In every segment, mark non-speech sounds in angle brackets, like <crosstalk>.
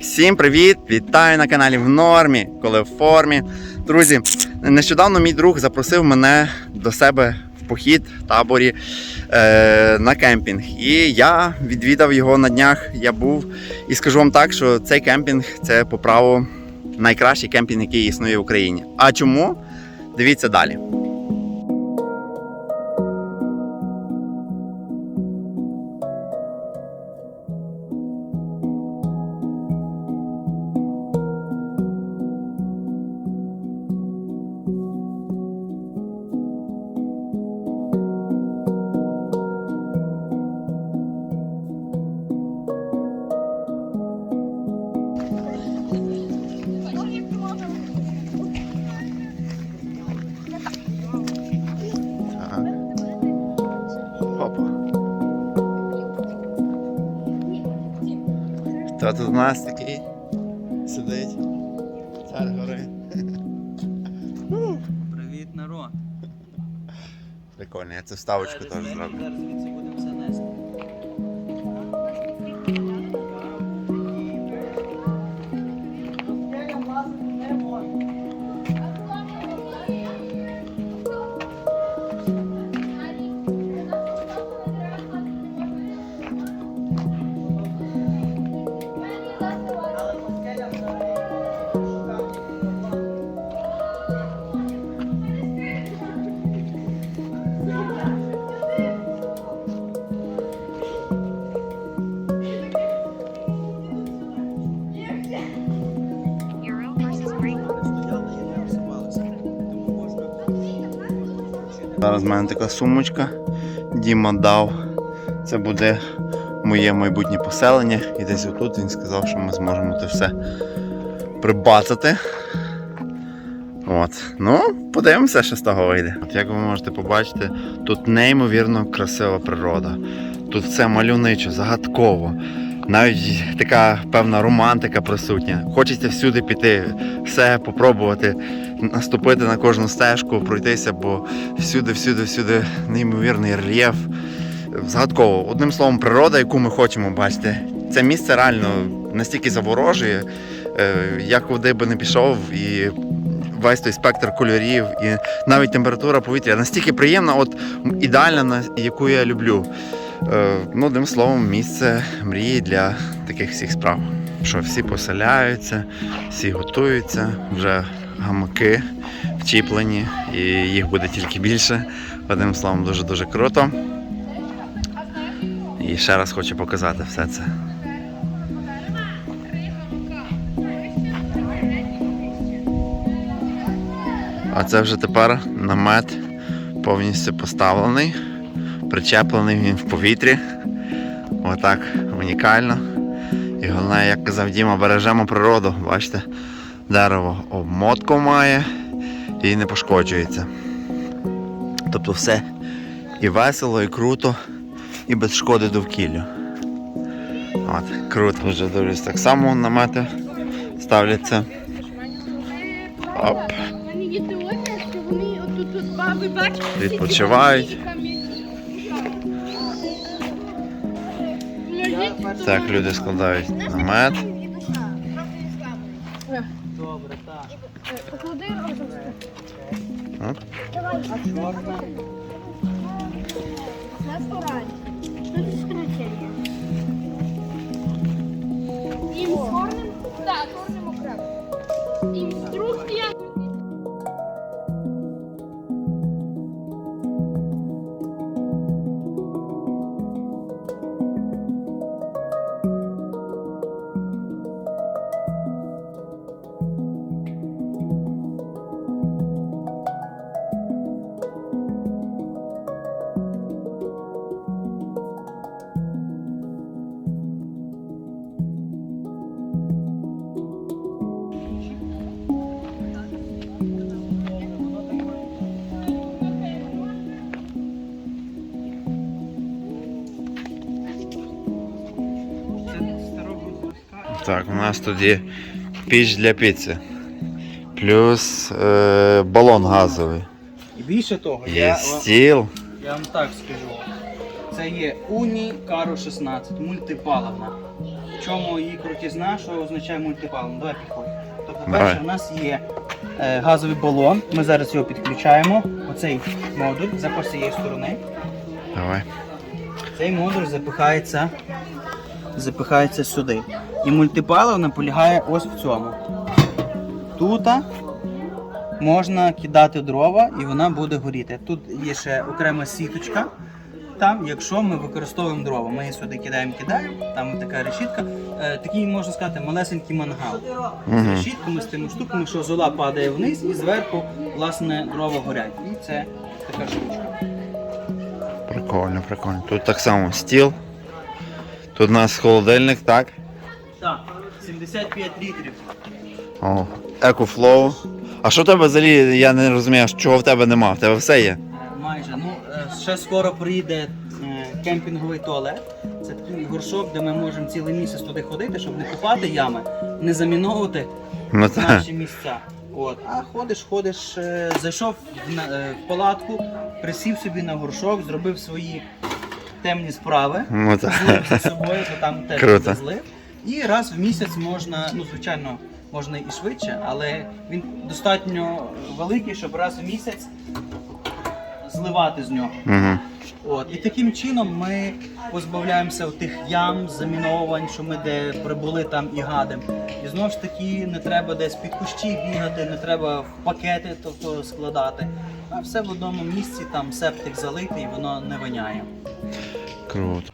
Всім привіт! Вітаю на каналі в нормі, коли в формі. Друзі, нещодавно мій друг запросив мене до себе в похід в таборі е, на кемпінг. І я відвідав його на днях. Я був і скажу вам так, що цей кемпінг це по праву найкращий кемпінг, який існує в Україні. А чому? Дивіться далі. Тут у нас такий сидить? Цар гори. Привіт, народ. Прикольно, я цю ставочку теж зроблю. Зараз в мене така сумочка. Діма дав. Це буде моє майбутнє поселення. І десь отут він сказав, що ми зможемо це все прибацати. От. Ну, подивимося, що з того вийде. От як ви можете побачити, тут неймовірно красива природа. Тут все мальовничо, загадково. Навіть така певна романтика присутня. Хочеться всюди піти, все попробувати, наступити на кожну стежку, пройтися, бо всюди, всюди, всюди неймовірний рельєф. Загадково. Одним словом, природа, яку ми хочемо бачити. Це місце реально настільки заворожує, е, я куди би не пішов, і весь той спектр кольорів, і навіть температура повітря настільки приємна, от ідеальна, яку я люблю. Е, Ну, одним словом, місце мрії для таких всіх справ. Що всі поселяються, всі готуються, вже гамаки вчіплені, і їх буде тільки більше. Одним словом, дуже-дуже круто. І ще раз хочу показати все це. А це вже тепер намет повністю поставлений, причеплений він в повітрі. Отак унікально. І головне, як казав Діма, бережемо природу. Бачите, дерево обмотку має і не пошкоджується. Тобто все і весело, і круто, і без шкоди довкіллю. От, круто, вже дивлюсь, так само намети ставляться. Оп. У Так, люди складають намет. Добре, так. Поклади разом. Оп. А чорна? На стороні. Що це скручення? І Так, у нас тут є піч для піци. Плюс е, балон газовий. І більше того, Є я, вам- стіл. я вам так скажу. Це є Уні Каро 16, мультипаливна. в чому її крутізна, що означає мультипал. Ну, давай підходь. То, по-перше, Давай. у нас є е, газовий балон. Ми зараз його підключаємо. Оцей модуль запас цієї сторони. Давай. Цей модуль запихається, запихається сюди. І мультипалива полягає ось в цьому. Тут можна кидати дрова і вона буде горіти. Тут є ще окрема сіточка. Там, якщо ми використовуємо дрова, ми її сюди кидаємо, кидаємо, там така решітка. Е, такий, можна сказати, малесенький мангал. З решітками, з тими штуками, що зола падає вниз і зверху, власне, дрова горять. І це така штучка. Прикольно, прикольно. Тут так само стіл. Тут у нас холодильник, так? Так, 75 літрів. О, EcoFlow. А що в тебе взагалі, я не розумію, чого в тебе нема? В тебе все є? Майже. Ну, е, ще скоро приїде е, кемпінговий туалет. Це такий горшок, де ми можемо цілий місяць туди ходити, щоб не купати ями, не заміновувати Ну наші місця. От. А ходиш, ходиш, е, зайшов в палатку, присів собі на горшок, зробив свої темні справи, Ну так. за собою, то там теж Круто. злив. І раз в місяць можна, ну звичайно, можна і швидше, але він достатньо великий, щоб раз в місяць зливати з нього. Угу. От і таким чином ми позбавляємося тих ям, заміновувань, що ми де прибули там і гадим. І знову ж таки не треба десь під кущі бігати, не треба в пакети тобто складати. А все в одному місці, там септик залитий, воно не воняє. Круто.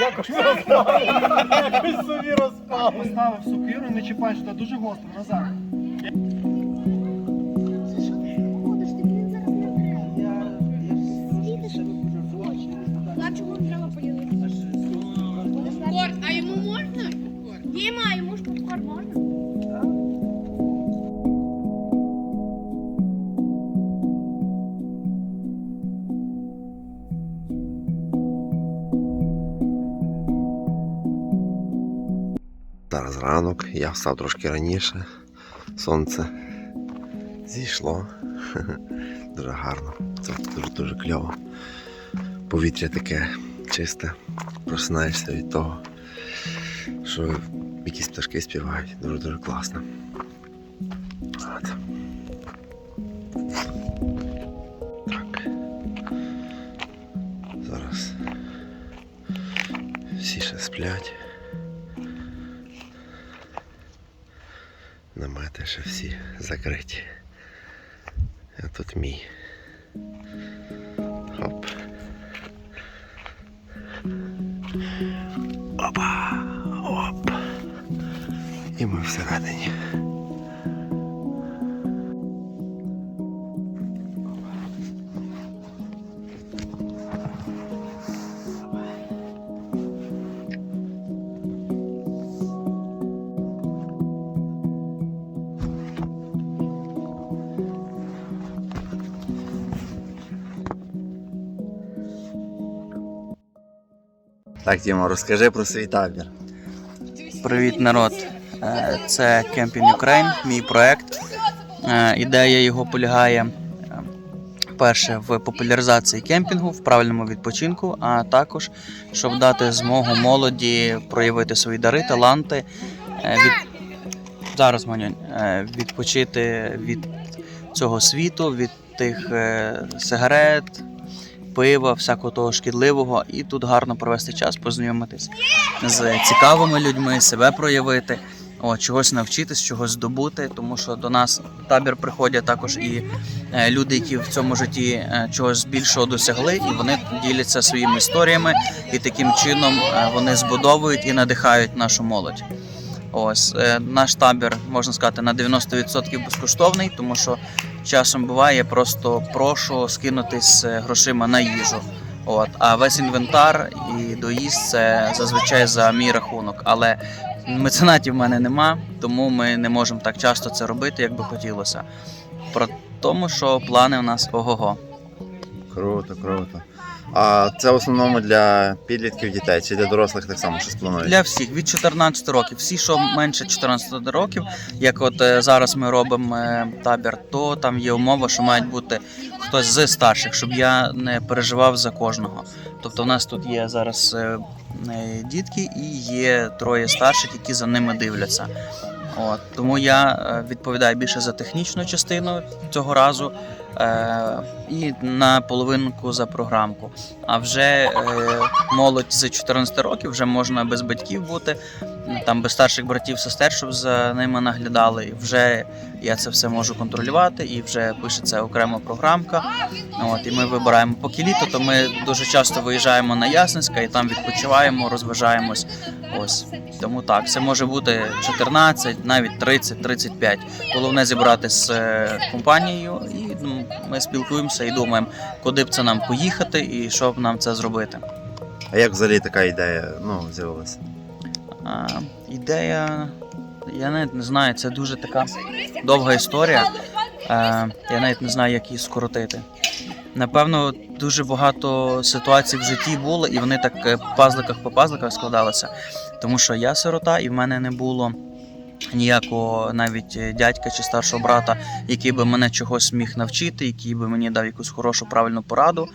Якось собі розпав. Поставив сукиру, не чіпаєш, що дуже гостро, назад. Ранок, я встав трошки раніше. Сонце зійшло. <laughs> Дуже гарно. Це дуже дуже кльово. Повітря таке чисте. Просинаєшся від того, що якісь пташки співають. Дуже дуже класно. От. Так. Зараз всі ще сплять. Намети ще всі закриті. А тут мій. Хоп. Опа! Оп! І ми всередині. Так, Діма, розкажи про свій табір. Привіт, народ. Е, Це Camping Ukraine, мій проект. Е, Ідея його полягає е, перше в популяризації кемпінгу, в правильному відпочинку, а також щоб дати змогу молоді проявити свої дари, таланти, від... зараз Манюнь, відпочити від цього світу, від тих сигарет, пива, всякого того шкідливого, і тут гарно провести час, познайомитись з цікавими людьми, себе проявити. О, чогось навчитись, чогось здобути, тому що до нас в табір приходять також і е, люди, які в цьому житті е, чогось більшого досягли, і вони діляться своїми історіями, і таким чином е, вони збудовують і надихають нашу молодь. Ось е, наш табір можна сказати на 90% безкоштовний, тому що часом буває, просто прошу скинутись е, грошима на їжу. От, а весь інвентар і доїзд це зазвичай за мій рахунок. Але меценатів в мене нема, тому ми не можемо так часто це робити, як би хотілося. Про тому, що плани у нас ого-го. Круто, круто. А це в основному для підлітків дітей чи для дорослих так само щось планують? Для всіх від 14 років. Всі, що менше 14 років, як от е, зараз ми робимо е, табір, то там є умова, що мають бути хтось з старших, щоб я не переживав за кожного. Тобто, в нас тут є зараз е, дітки і є троє старших, які за ними дивляться. От, тому я відповідаю більше за технічну частину цього разу і на половинку за програмку. А вже е, молодь з 14 років вже можна без батьків бути, там без старших братів, сестер, щоб за ними наглядали. І вже я це все можу контролювати, і вже пишеться окрема програмка. От, і ми вибираємо поки літо, то ми дуже часто виїжджаємо на Ясенська і там відпочиваємо, розважаємось. Ось тому так, це може бути 14, навіть 30, 35. Головне зібрати з е, компанією, і ми спілкуємося і думаємо, куди б це нам поїхати і що б нам це зробити. А як взагалі така ідея ну, з'явилася? А, ідея, я навіть не знаю, це дуже така довга історія. Е, я навіть не знаю, як її скоротити. Напевно, дуже багато ситуацій в житті було, і вони так е, пазликах по пазликах складалися. Тому що я сирота, і в мене не було ніякого навіть е, дядька чи старшого брата, який би мене чогось міг навчити, який би мені дав якусь хорошу правильну пораду.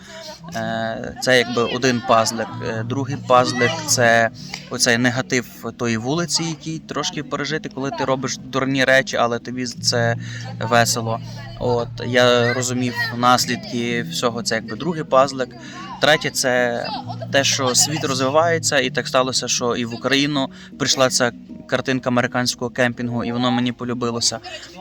Е, Це якби один пазлик. Е, Другий пазлик це оцей негатив тої вулиці, який трошки пережити, коли ти робиш дурні речі, але тобі це весело. От я розумів наслідки всього. Це якби другий пазлик. Третє, це те, що світ розвивається, і так сталося, що і в Україну прийшла ця картинка американського кемпінгу, і воно мені полюбилося.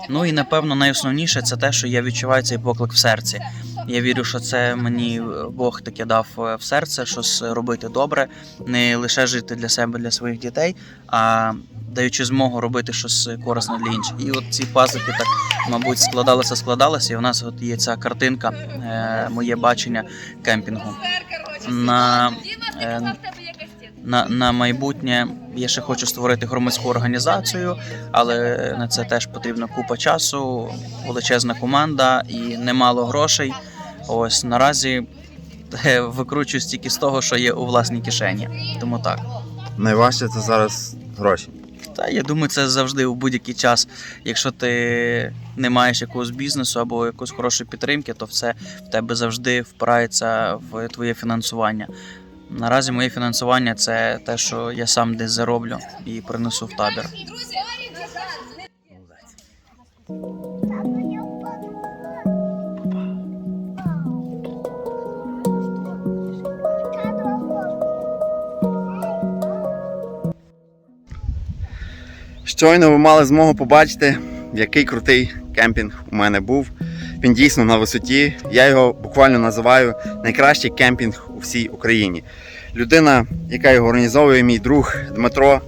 Ну і напевно найосновніше це те, що я відчуваю цей поклик в серці. Я вірю, що це мені Бог таке дав е, в серце, щось робити добре, не лише жити для себе, для своїх дітей, а даючи змогу робити щось корисне для інших. І от ці пазики так, мабуть, складалися, складалися, і у нас от є ця картинка, е, моє бачення кемпінгу. На, е, на, на майбутнє я ще хочу створити громадську організацію, але на це теж потрібна купа часу, величезна команда і немало грошей. Ось наразі е, викручуюсь тільки з того, що є у власній кишені. Тому так. Найважче це зараз гроші. Та я думаю, це завжди у будь-який час. Якщо ти не маєш якогось бізнесу або якоїсь хорошої підтримки, то все в тебе завжди впирається в твоє фінансування. Наразі моє фінансування це те, що я сам десь зароблю і принесу в табір. Щойно ви мали змогу побачити, який крутий кемпінг у мене був. Він дійсно на висоті. Я його буквально називаю найкращий кемпінг у всій Україні. Людина, яка його організовує, мій друг Дмитро,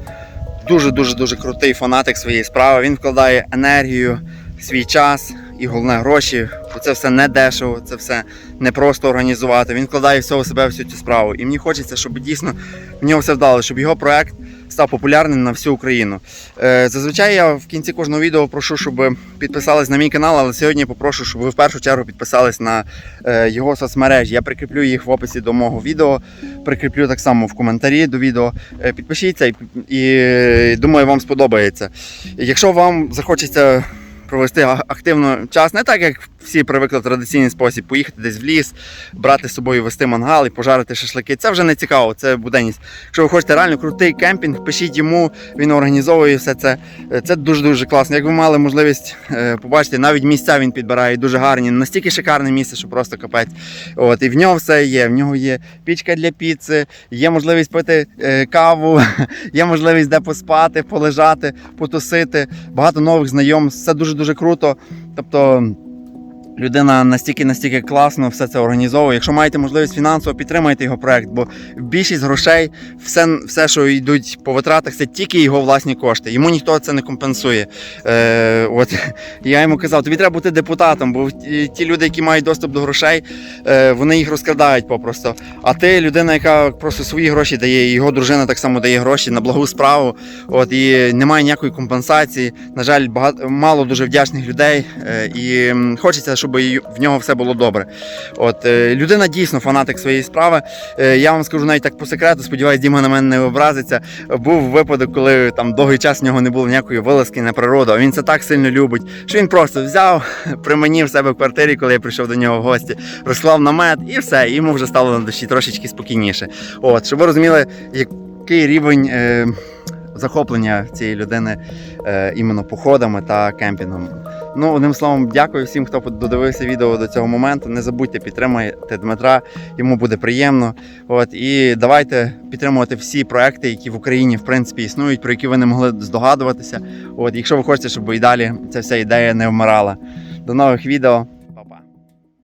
дуже дуже крутий фанатик своєї справи. Він вкладає енергію, свій час і головне гроші. Це все не дешево, це все не просто організувати. Він вкладає всього себе всю цю справу. І мені хочеться, щоб дійсно в нього все вдалося, щоб його проект став популярним на всю Україну. Е, Зазвичай я в кінці кожного відео прошу, щоб підписались на мій канал, але сьогодні попрошу, щоб ви в першу чергу підписались на е, його соцмережі. Я прикріплю їх в описі до мого відео, прикріплю так само в коментарі до відео. Е, Підпишіться і, і думаю, вам сподобається. Якщо вам захочеться провести активно час, не так як всі привикли в традиційний спосіб, поїхати десь в ліс, брати з собою, вести мангал і пожарити шашлики. Це вже не цікаво, це буденність. Якщо ви хочете реально крутий кемпінг, пишіть йому, він організовує все це. Е, Це дуже дуже класно. Як ви мали можливість е, побачити, навіть місця він підбирає дуже гарні, настільки шикарне місце, що просто капець. От і в нього все є. В нього є пічка для піци, є можливість пити е, каву, <laughs> є можливість де поспати, полежати, потусити. Багато нових знайомств. Це дуже дуже круто. Тобто. Людина настільки настільки класно все це організовує. Якщо маєте можливість фінансово підтримайте його проект, бо більшість грошей, все, все, що йдуть по витратах, це тільки його власні кошти. Йому ніхто це не компенсує. Е, от <laughs> я йому казав, тобі треба бути депутатом, бо ті, люди, які мають доступ до грошей, е, вони їх розкрадають попросту. А ти людина, яка просто свої гроші дає, його дружина так само дає гроші на благу справу. От і немає ніякої компенсації. На жаль, багато мало дуже вдячних людей, е, і хочеться, щоб і в нього все було добре. От е, людина дійсно фанатик своєї справи. Е, Я вам скажу навіть так по секрету, сподіваюсь, Діма на мене не образиться. Був випадок, коли там довгий час в нього не було ніякої вилазки на природу. А він це так сильно любить, що він просто взяв <laughs> при мені в себе в квартирі, коли я прийшов до нього в гості, розклав намет і все. Йому вже стало на душі трошечки спокійніше. От, щоб ви розуміли, який рівень. Е, Захоплення цієї людини е, іменно походами та кемпінгом. Ну, одним словом, дякую всім, хто додивився відео до цього моменту. Не забудьте підтримати Дмитра, йому буде приємно. От і давайте підтримувати всі проекти, які в Україні в принципі існують, про які ви не могли здогадуватися. От, якщо ви хочете, щоб і далі ця вся ідея не вмирала. До нових відео.